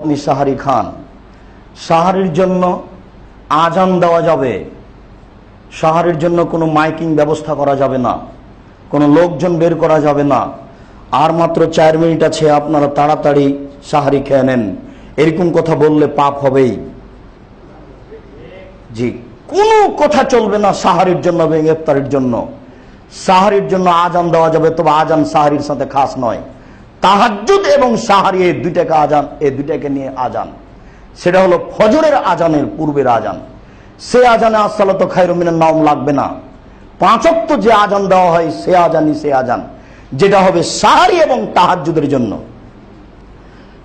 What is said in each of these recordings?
সাহারি খান। সাহারির জন্য আজান দেওয়া যাবে। সাহারির জন্য কোনো মাইকিং ব্যবস্থা করা যাবে না। কোনো লোকজন বের করা যাবে না। আর মাত্র চার মিনিট আছে, আপনারা তাড়াতাড়ি সাহারি খেয়ে নেন। এরকম কথা বললে পাপ হবেই। জি, কোনো কথা চলবে না সাহারির জন্য এবং ইফতারের জন্য। সাহারির জন্য আজান দেওয়া যাবে, তবে আজান সাহারির সাথে খাস নয়। তাহাজ্জুদ এবং সাহারি, এই দুইটাকে আজান, এই দুইটাকে নিয়ে আজান। সেটা হলো ফজরের আজানের পূর্বের আজান। সে আজানে আসসালাত খাইরুমিনের নাম লাগবে না। পাঁচক্ত যে আজান দেওয়া হয়, সে আজানই সে আজান। যেটা হবে সাহারি এবং তাহাজ্জুদের জন্য।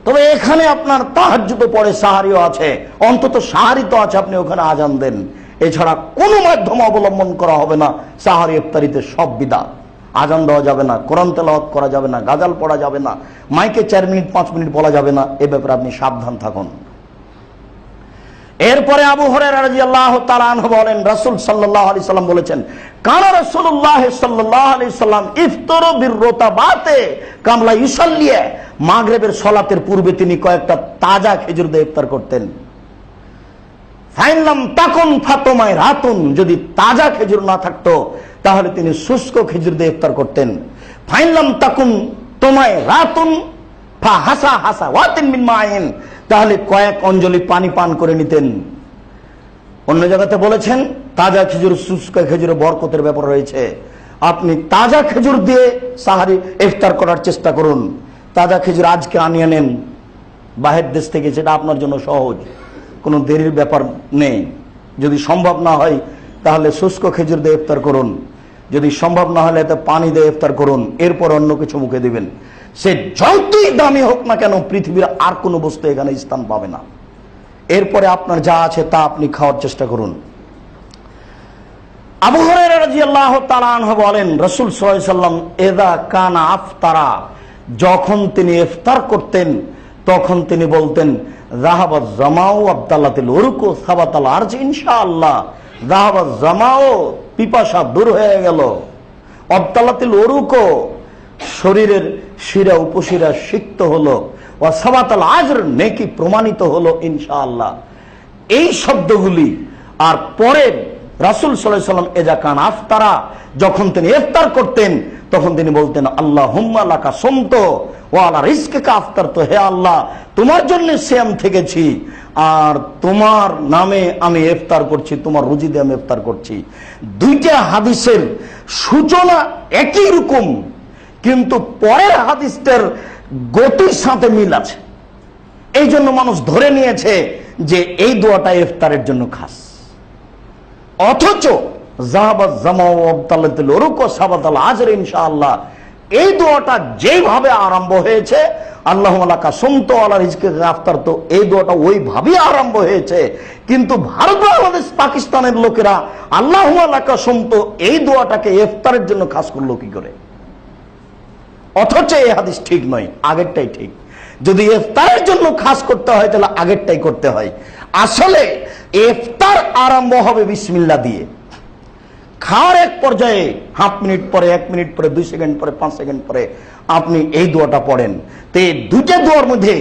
তবে এখানে আপনার তাহাজ্জুদ পরে সাহারিও আছে। অন্তত সাহারি তো আছে, আপনি ওখানে আজান দেন। এছাড়া কোনো মাধ্যম অবলম্বন করা হবে না। সাহারি ইফতারিতে সব বিদা। আজান দেওয়া যাবে না, কোরআন তেলাওয়াত করা যাবে না, গাজাল পড়া যাবে না, মাইকে চার মিনিট, পাঁচ মিনিট বলা যাবে না, এ ব্যাপারে আপনি সাবধান থাকুন। এরপরে আবু হরের রাজি আল্লাহ তালান বলেন, রাসুল সাল্লাহ আলি সাল্লাম বলেছেন রসুল্লাহ সাল্লাহ আলি সাল্লাম ইফতর বাতে কামলা মাগরেবের সলাতের পূর্বে তিনি কয়েকটা তাজা খেজুর দিয়ে ইফতার করতেন। ফাইনলাম তাকুন ফাতমায় রাতুন, যদি তাজা খেজুর না থাকতো তাহলে তিনি শুষ্ক খেজুর দিয়ে ইফতার করতেন। ফাইনলাম তাকুন তোমায় রাতুন ফা হাসা হাসা ওয়াতিন মিন মাইন। তাহলে কয়েক অঞ্জলি পানি পান করে নিতেন। অন্য জায়গাতে বলেছেন, তাজা খেজুর, শুষ্ক খেজুরে বরকতের ব্যাপার রয়েছে। আপনি তাজা খেজুর দিয়ে সাহারি ইফতার করার চেষ্টা করুন। তাজা খেজুর আজকে আনিয়ে নেন। বাহের দেশ থেকে সেটা আপনার জন্য সহজ। কোনো দেরির ব্যাপার নেই। যদি সম্ভব না হয়, তাহলে শুষ্ক খেজুর দিয়ে ইফতার করুন। যদি সম্ভব না হলে এতে পানি দিয়ে ইফতার করুন, এরপর অন্য কিছু মুখে দিবেন। সে যতই দামি হোক না কেন পৃথিবীর আর কোনো বস্তু এখানে স্থান পাবে না। এরপরে আপনার যা আছে তা আপনি খাওয়ার চেষ্টা করুন। আবু হরাইরা রাদিয়াল্লাহু বলেন, রাসূল সাল্লাম এদা কানা আফতারা যখন তিনি ইফতার করতেন, তখন তিনি বলতেন রাহাবাত জামাও আবদাল্লাতিল উরুকু সাবাতাল আরজ ইনশাআল্লাহ রাহাবাত জামাও পিপাসা দূর হয়ে গেল। আবদাল্লাতিল উরুকু শরীরের শিরা উপশিরা সিক্ত হলো। ও সাবাতাল আজর নেকি প্রমাণিত হলো ইনশাআল্লাহ। এই শব্দগুলি আর পরে রাসুল সাল্লাম এজা কান আফতারা, যখন তিনি ইফতার করতেন, তখন তিনি বলতেন আল্লাহ হুম্মালাকা সন্ত তোমার জন্য শ্যাম থেকেছি। আর তোমার নামে আমি করছি, তোমার আমি করছি। দুইটা হাদিসের সূচনা একই রকম, কিন্তু পরের হাদিসটার গতির সাথে মিল আছে। এই জন্য মানুষ ধরে নিয়েছে যে এই দোয়াটা ইফতারের জন্য খাস। অথচ উরুক ও সাবাতাল আজর ইনশাআল্লাহ এই দোয়াটা যেইভাবে আরম্ভ হয়েছে, আল্লাহ আলাকা আফতার তো এই দোয়াটা ওইভাবেই আরম্ভ হয়েছে। কিন্তু ভারত, বাংলাদেশ, পাকিস্তানের লোকেরা আল্লাহ আলাকা সন্ত এই দোয়াটাকে ইফতারের জন্য খাস করল কি করে? অথচ এই হাদিস ঠিক নয়, আগেরটাই ঠিক। যদি ইফতারের জন্য খাস করতে হয়, তাহলে আগেরটাই করতে হয়। আসলে ইফতার আরম্ভ হবে বিসমিল্লা দিয়ে। খাওয়ার এক পর্যায়ে হাফ মিনিট পরে, এক মিনিট পরে, দুই সেকেন্ড পরে, পাঁচ সেকেন্ড পরে আপনি এই দোয়াটা পড়েন। তো এই দোয়ার মধ্যে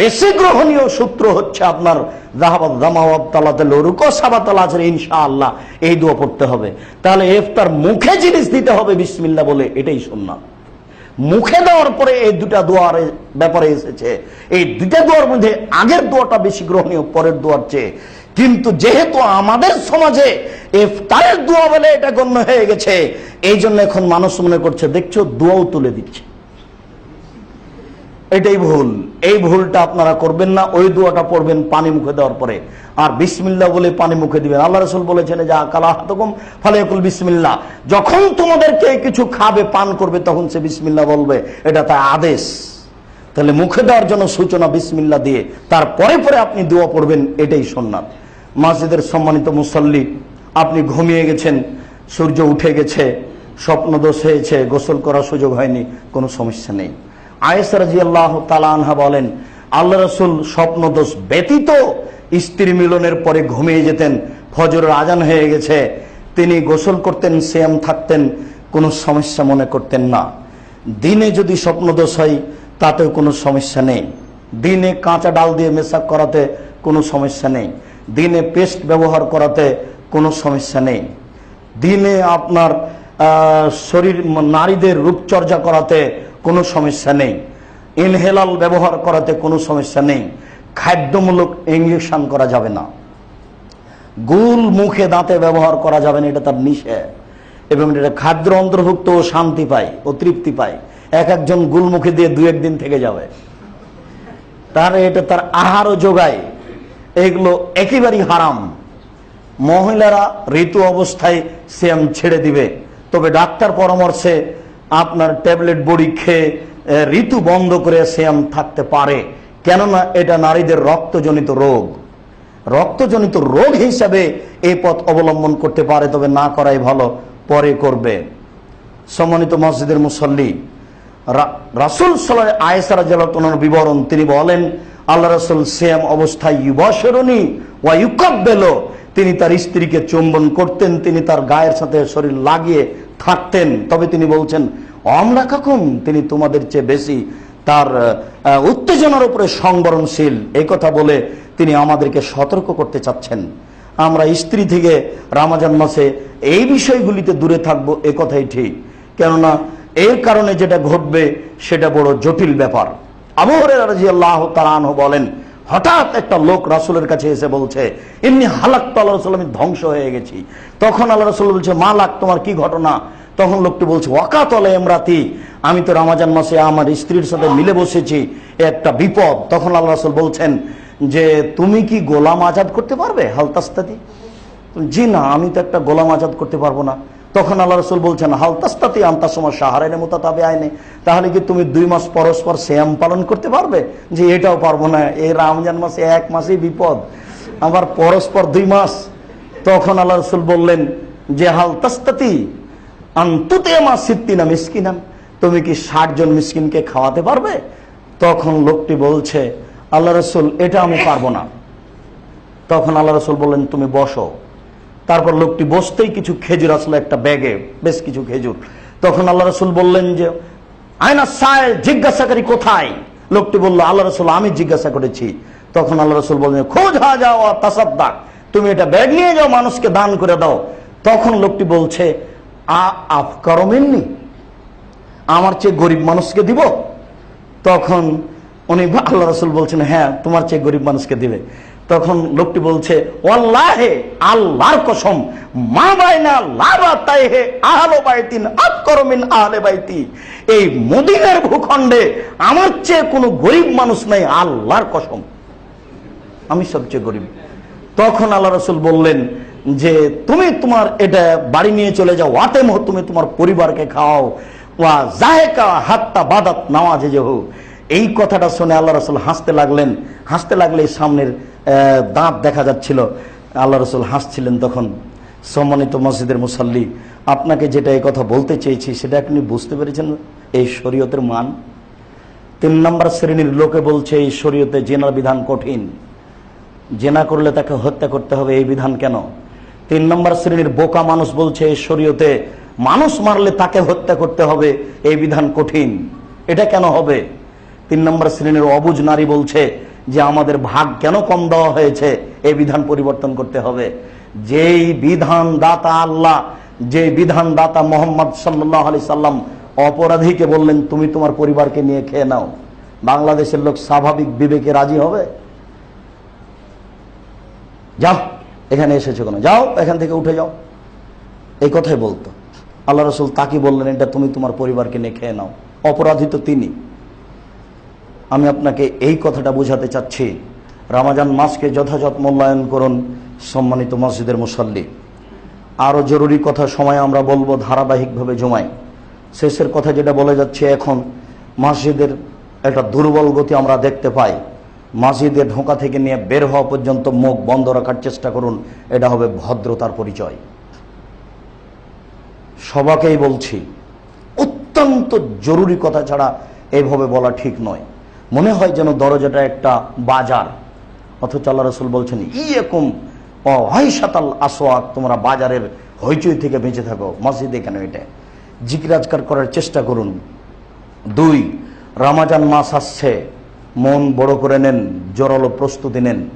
বেশি গ্রহণীয় সূত্র হচ্ছে আপনার জাহাবাদ আছে ইনশা আল্লাহ এই দোয়া পড়তে হবে। তাহলে ইফতার মুখে জিনিস দিতে হবে বিসমিল্লা বলে এটাই শুনলাম মুখে দেওয়ার পরে এই দুটা দোয়ার ব্যাপারে এসেছে। এই দুটা দোয়ার মধ্যে আগের দোয়াটা বেশি গ্রহণীয়, পরের দোয়ার চেয়ে কিন্তু যেহেতু আমাদের সমাজে ইফতারের দোয়া বলে এটা গণ্য হয়ে গেছে, এই জন্য এখন মানুষ মনে করছে, দেখছ, দোয়াও তুলে দিচ্ছে। এটাই ভুল। এই ভুলটা আপনারা করবেন না, ওই দোয়াটা পড়বেন পানি মুখে দেওয়ার পরে। আর বিসমিল্লা বলে পানি মুখে দিবেন। আল্লাহ রসুল বলেছেন যে আকালা হাতকম ফালেকুল বিসমিল্লা যখন তোমাদেরকে কিছু খাবে, পান করবে, তখন সে বিসমিল্লা বলবে। এটা তার আদেশ। তাহলে মুখে দেওয়ার জন্য সূচনা বিসমিল্লা দিয়ে, তারপরে পরে আপনি দোয়া পড়বেন, এটাই সন্ন্যাত মসজিদের সম্মানিত মুসল্লি, আপনি ঘুমিয়ে গেছেন, সূর্য উঠে গেছে, স্বপ্নদোষ হয়েছে, গোসল করার সুযোগ হয়নি, কোনো সমস্যা নেই। আয়েস রাজি আল্লাহ তালানহা বলেন, আল্লাহ রসুল স্বপ্নদোষ ব্যতীত স্ত্রী মিলনের পরে ঘুমিয়ে যেতেন ফজর আজান হয়ে গেছে, তিনি গোসল করতেন শ্যাম থাকতেন, কোনো সমস্যা মনে করতেন না। দিনে যদি স্বপ্নদোষ হয়, তাতেও কোনো সমস্যা নেই। দিনে কাঁচা ডাল দিয়ে মেশাক করাতে কোনো সমস্যা নেই। দিনে পেস্ট ব্যবহার করাতে কোনো সমস্যা নেই। দিনে আপনার শরীর, নারীদের রূপচর্চা করাতে কোনো সমস্যা নেই। ইনহেলাল ব্যবহার করাতে কোনো সমস্যা নেই। খাদ্যমূলক ইঞ্জেকশন করা যাবে না। গুল মুখে দাঁতে ব্যবহার করা যাবে না, এটা তার নিষেধ। এবং এটা খাদ্য অন্তর্ভুক্ত ও শান্তি পায়, ও তৃপ্তি পায়। এক একজন গুল মুখে দিয়ে দু একদিন থেকে যাবে। তার এটা তার আহারও যোগায়। এগুলো একেবারেই হারাম। মহিলারা ঋতু অবস্থায় সিয়াম ছেড়ে দিবে। তবে ডাক্তার পরামর্শে আপনার ট্যাবলেট বড়ি খেয়ে ঋতু বন্ধ করে সিয়াম থাকতে পারে। কেননা এটা নারীদের রক্তজনিত রোগ। রক্তজনিত রোগ হিসাবে এই পথ অবলম্বন করতে পারে, তবে না করাই ভালো, পরে করবে। সম্মানিত মসজিদের মুসল্লি রাসূল সাল্লাহ আয়েসারা জেলাতনার বিবরণ তিনি বলেন আল্লাহ রাসূল সিয়াম অবস্থায় ইউবাশরণী ওয়া ইউকাব্বেলো। তিনি তার স্ত্রীকে চুম্বন করতেন, তিনি তার গায়ের সাথে শরীর লাগিয়ে থাকতেন। তবে তিনি বলছেন অমরা কাকুম তিনি তোমাদের চেয়ে বেশি। তার উত্তেজনার উপরে সংবরণশীল। এই কথা বলে তিনি আমাদেরকে সতর্ক করতে চাচ্ছেন। আমরা স্ত্রী থেকে রামাজান মাসে এই বিষয়গুলিতে দূরে থাকব, এ কথাই ঠিক। কেননা, এর কারণে যেটা ঘটবে, সেটা বড় জটিল ব্যাপার। বলেন, হঠাৎ একটা লোক রাসুলের কাছে এসে বলছে এমনি হালাক তো আল্লাহ রসুল, আমি ধ্বংস হয়ে গেছি। তখন আল্লাহ রসুল বলছে, মা লাক, তোমার কি ঘটনা? তখন লোকটি বলছে ওয়াকাতলে এমরাতি আমি তো রামাজান মাসে আমার স্ত্রীর সাথে মিলে বসেছি একটা বিপদ। তখন আল্লাহ রসুল বলছেন, যে তুমি কি গোলাম আজাদ করতে পারবে? হালতাস্তাদি জি না, আমি তো একটা গোলাম আজাদ করতে পারব না। তখন আল্লাহ রসুল বলছেন হালতাস্তাতি আন্তার সময় সাহারাইনে মতো তাবে আইনে তাহলে কি তুমি দুই মাস পরস্পর শ্যাম পালন করতে পারবে? যে এটাও পারব না, এই রমজান মাসে এক মাসেই বিপদ। আবার পরস্পর দুই মাস, তখন আল্লাহ রসুল বললেন যে হালতাস্তাতি আন্তুতে মা সিদ্দিনা মিসকিনান? তুমি কি ষাট জন মিসকিনকে খাওয়াতে পারবে? তখন লোকটি বলছে, আল্লাহ রসুল, এটা আমি পারব না। তখন আল্লাহ রসুল বললেন, তুমি বসো। তারপর লোকটি বসতেই কিছু খেজুর আসলো একটা ব্যাগে, বেশ কিছু খেজুর। তখন আল্লাহ রসুল বললেন যে, আয়না সাহেল জিজ্ঞাসাকারী কোথায়? লোকটি বলল, আল্লাহ রসুল, আমি জিজ্ঞাসা করেছি। তখন আল্লাহ রসুল বললেন, খোঁজ হা যাও তাসাদ্দাক, তুমি এটা ব্যাগ নিয়ে যাও, মানুষকে দান করে দাও। তখন লোকটি বলছে, আ আফকারমেননি আমার চেয়ে গরিব মানুষকে দিব? তখন উনি আল্লাহ রসুল বলছেন হ্যাঁ তোমার চেয়ে গরিব মানুষকে দিবে। তখন লোকটি বলছে, ওয়াল্লাহে, আল্লাহর কসম, মা বাইনা লাভা তাই হে আহলো বাইতিন আপ করমিন আহলে বাইতি। এই মদিনার ভূখণ্ডে আমার চেয়ে কোনো গরিব মানুষ নাই, আল্লাহর কসম। আমি সবচেয়ে গরিব। তখন আল্লাহ রসুল বললেন যে, তুমি তোমার এটা বাড়ি নিয়ে চলে যাও মহ তুমি তোমার পরিবারকে খাওয়াও। ওয়া জাহেকা হাত্তা বাদাত নামাজে যে হোক এই কথাটা শুনে আল্লাহ রসুল হাসতে লাগলেন। হাসতে লাগলে সামনের দাঁত দেখা যাচ্ছিল। আল্লাহ রসুল হাসছিলেন তখন। সম্মানিত মসজিদের মুসাল্লি, আপনাকে যেটা এই কথা বলতে চেয়েছি, সেটা আপনি বুঝতে পেরেছেন? এই শরীয়তের মান? তিন নম্বর শ্রেণির লোকে বলছে, এই শরীয়তে জেনার বিধান কঠিন। জেনা করলে তাকে হত্যা করতে হবে, এই বিধান কেন? তিন নম্বর শ্রেণির বোকা মানুষ বলছে, এই শরীয়তে মানুষ মারলে তাকে হত্যা করতে হবে, এই বিধান কঠিন। এটা কেন হবে? তিন নম্বর শ্রেণির অবুজ নারী বলছে যে আমাদের ভাগ কেন কম দেওয়া হয়েছে? এই বিধান পরিবর্তন করতে হবে। যেই বিধান দাতা আল্লাহ, যে বিধান দাতা মোহাম্মদ সাল্লাহ আলি সাল্লাম অপরাধীকে বললেন, তুমি তোমার পরিবারকে নিয়ে খেয়ে নাও। বাংলাদেশের লোক স্বাভাবিক বিবেকে রাজি হবে? যাও, এখানে এসেছ কেন? যাও, এখান থেকে উঠে যাও। এই কথাই বলতো। আল্লাহ রসুল তাকে বললেন, এটা তুমি তোমার পরিবারকে নিয়ে খেয়ে নাও। অপরাধী তো তিনি। আমি আপনাকে এই কথাটা বোঝাতে চাচ্ছি। রামাজান মাসকে যথাযথ মূল্যায়ন করুন সম্মানিত মসজিদের মুসল্লি। আরও জরুরি কথা সময় আমরা বলব ধারাবাহিকভাবে জমাই শেষের কথা যেটা বলে যাচ্ছে এখন, মসজিদের একটা দুর্বল গতি আমরা দেখতে পাই। মসজিদের ঢোকা থেকে নিয়ে বের হওয়া পর্যন্ত মুখ বন্ধ রাখার চেষ্টা করুন, এটা হবে ভদ্রতার পরিচয়। সবাকেই বলছি, অত্যন্ত জরুরি কথা ছাড়া এভাবে বলা ঠিক নয়। মনে হয় যেন দরজাটা একটা বাজার। অথচ আল্লাহ রসুল বলছেন ই এরকম অহাইসাতাল আসোয়াক তোমরা বাজারের হইচই থেকে বেঁচে থাকো। মসজিদে কেন এটা? জিকিরাজকার করার চেষ্টা করুন। দুই, রামাজান মাস আসছে। মন বড় করে নেন, জোরালো প্রস্তুতি নেন।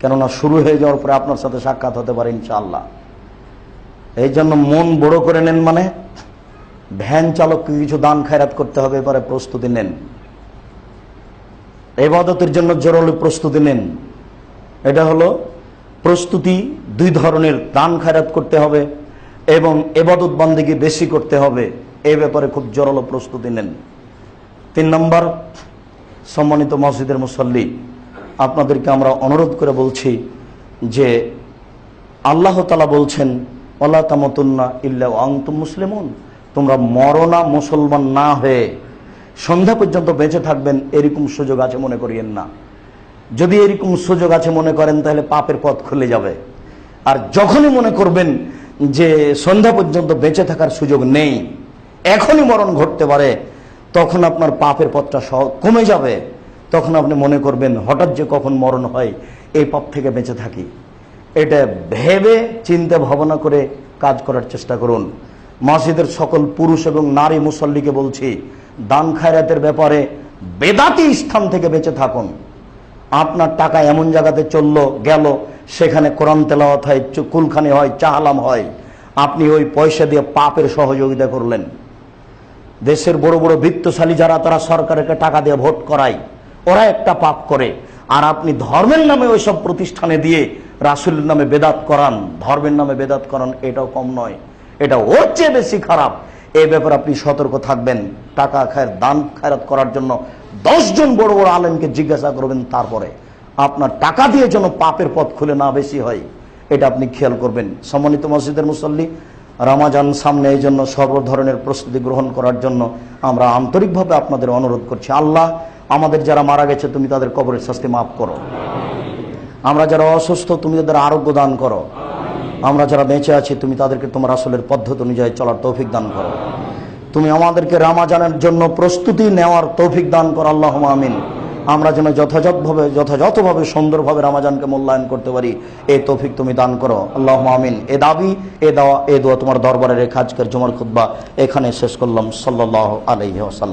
কেননা শুরু হয়ে যাওয়ার পরে আপনার সাথে সাক্ষাৎ হতে পারে ইনশাআল্লাহ। এই জন্য মন বড় করে নেন মানে ভ্যান চালককে কিছু দান খায়রাত করতে হবে, এবারে প্রস্তুতি নেন। এবাদতের জন্য জোরালো প্রস্তুতি নেন। এটা হলো প্রস্তুতি দুই ধরনের, দান খায়রাত করতে হবে এবং এবাদত বান্দিকে বেশি করতে হবে। এ ব্যাপারে খুব জোরালো প্রস্তুতি নেন। তিন নম্বর, সম্মানিত মসজিদের মুসল্লি, আপনাদেরকে আমরা অনুরোধ করে বলছি যে আল্লাহ তালা বলছেন আল্লাহ তামতুন্না ইল্লা আংতুম মুসলিমুন। তোমরা মরনা মুসলমান না হয়ে সন্ধ্যা পর্যন্ত বেঁচে থাকবেন, এরকম সুযোগ আছে মনে করিয়েন না। যদি এরকম সুযোগ আছে মনে করেন, তাহলে পাপের পথ খুলে যাবে। আর যখনই মনে করবেন যে সন্ধ্যা পর্যন্ত বেঁচে থাকার সুযোগ নেই, এখনই মরণ ঘটতে পারে, তখন আপনার পাপের পথটা সহ কমে যাবে। তখন আপনি মনে করবেন, হঠাৎ যে কখন মরণ হয়, এই পাপ থেকে বেঁচে থাকি। এটা ভেবে চিন্তা ভাবনা করে কাজ করার চেষ্টা করুন। মসজিদের সকল পুরুষ এবং নারী মুসল্লিকে বলছি দান খায়রাতের ব্যাপারে বেদাতি স্থান থেকে বেঁচে থাকুন। আপনার টাকা এমন জায়গাতে চলল, গেল, সেখানে কোরআন তেলাওয়াত হয় কুলখানি হয় চাহালাম হয়। আপনি ওই পয়সা দিয়ে পাপের সহযোগিতা করলেন। দেশের বড় বড় বৃত্তশালী যারা, তারা সরকারকে টাকা দিয়ে ভোট করায়, ওরা একটা পাপ করে। আর আপনি ধর্মের নামে ওইসব প্রতিষ্ঠানে দিয়ে রাসুলের নামে বেদাত করান। ধর্মের নামে বেদাত করান, এটাও কম নয়। এটা ওর চেয়ে বেশি খারাপ। এই ব্যাপারে আপনি সতর্ক থাকবেন। টাকা খায়ের দান খায়রাত করার জন্য দশজন বড় বড় আলেমকে জিজ্ঞাসা করবেন তারপরে। আপনার টাকা দিয়ে যেন পাপের পথ খুলে না বেশি হয়, এটা আপনি খেয়াল করবেন। সম্মানিত মসজিদের মুসল্লি, রামাজান সামনে এই জন্য সর্ব ধরনের প্রস্তুতি গ্রহণ করার জন্য আমরা আন্তরিকভাবে আপনাদের অনুরোধ করছি। আল্লাহ, আমাদের যারা মারা গেছে, তুমি তাদের কবরের শাস্তি মাফ করো। আমরা যারা অসুস্থ, তুমি তাদের আরোগ্য দান করো। আমরা যারা বেঁচে আছি, তুমি তাদেরকে তোমার আসলের পদ্ধতি অনুযায়ী চলার তৌফিক দান করো। তুমি আমাদেরকে রামাজানের জন্য প্রস্তুতি নেওয়ার তৌফিক দান করো আল্লাহ আমিন। আমরা যেন যথাযথভাবে যথাযথভাবে, সুন্দরভাবে রামাজানকে মূল্যায়ন করতে পারি, এই তৌফিক তুমি দান করো। আল্লাহ আমিন। এ দাবি, এ দেওয়া, এ দোয়া তোমার দরবারের রেখে আজকের জমার খুদ্া এখানে শেষ করলাম। সাল্লাহ আলহি আসাল্লাম